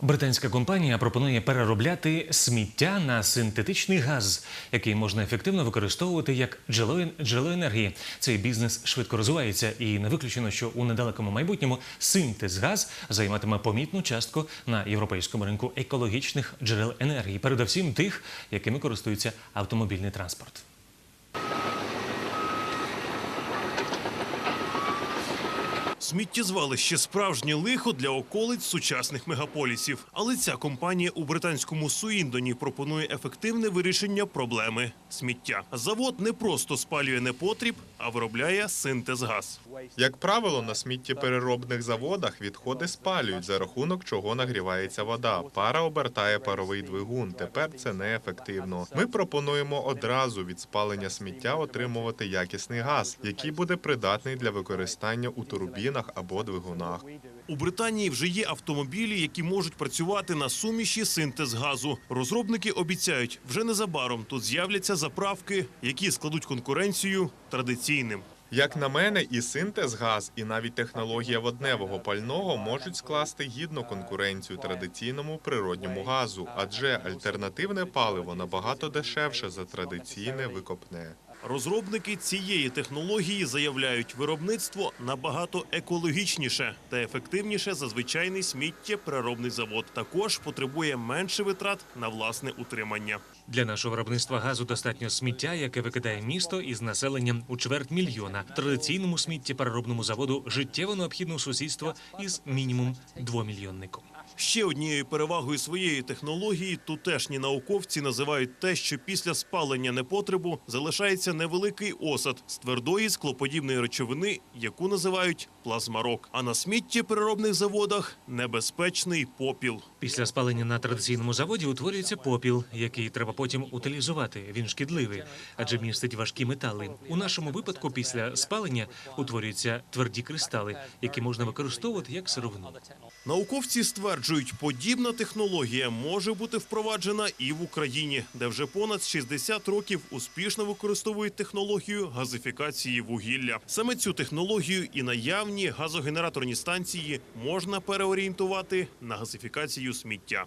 Британська компанія пропонує переробляти сміття на синтетичний газ, який можна ефективно використовувати як джерело, енергії. Цей бізнес швидко розвивається, і не виключено, що у недалекому майбутньому синтез газ займатиме помітну частку на європейському ринку екологічних джерел енергії, передусім тих, якими користується автомобільний транспорт. Сміттєзвалище справжнє лихо для околиць сучасних мегаполісів. Але ця компанія у британському Суіндоні пропонує ефективне вирішення проблеми сміття. Завод не просто спалює непотріб, а виробляє синтез газ. Як правило, на сміттєпереробних заводах відходи спалюють, за рахунок чого нагрівається вода. Пара обертає паровий двигун. Тепер це неефективно. Ми пропонуємо одразу від спалення сміття отримувати якісний газ, який буде придатний для використання у турбінах або двигунах. У Британії вже є автомобілі, які можуть працювати на суміші синтез газу. Розробники обіцяють, вже незабаром тут з'являться заправки, які складуть конкуренцію традиційним. Як на мене, і синтез газ, і навіть технологія водневого пального можуть скласти гідну конкуренцію традиційному природньому газу, адже альтернативне паливо набагато дешевше за традиційне викопне. Розробники цієї технології заявляють, виробництво набагато екологічніше та ефективніше за звичайний сміттєпереробний завод. Також потребує менше витрат на власне утримання. Для нашого виробництва газу достатньо сміття, яке викидає місто із населенням у чверть мільйона. Традиційному сміттєпереробному заводу життєво необхідне сусідство із мінімум двомільйонником. Ще однією перевагою своєї технології тутешні науковці називають те, що після спалення непотребу залишається невеликий осад з твердої склоподібної речовини, яку називають плазмарок. А на сміттєпереробних заводах небезпечний попіл. Після спалення на традиційному заводі утворюється попіл, який треба потім утилізувати. Він шкідливий, адже містить важкі метали. У нашому випадку, після спалення утворюються тверді кристали, які можна використовувати як сировину. Науковці стверджують, подібна технологія може бути впроваджена і в Україні, де вже понад 60 років успішно використовують технологію газифікації вугілля. Саме цю технологію і наявні газогенераторні станції можна переорієнтувати на газифікацію сміття.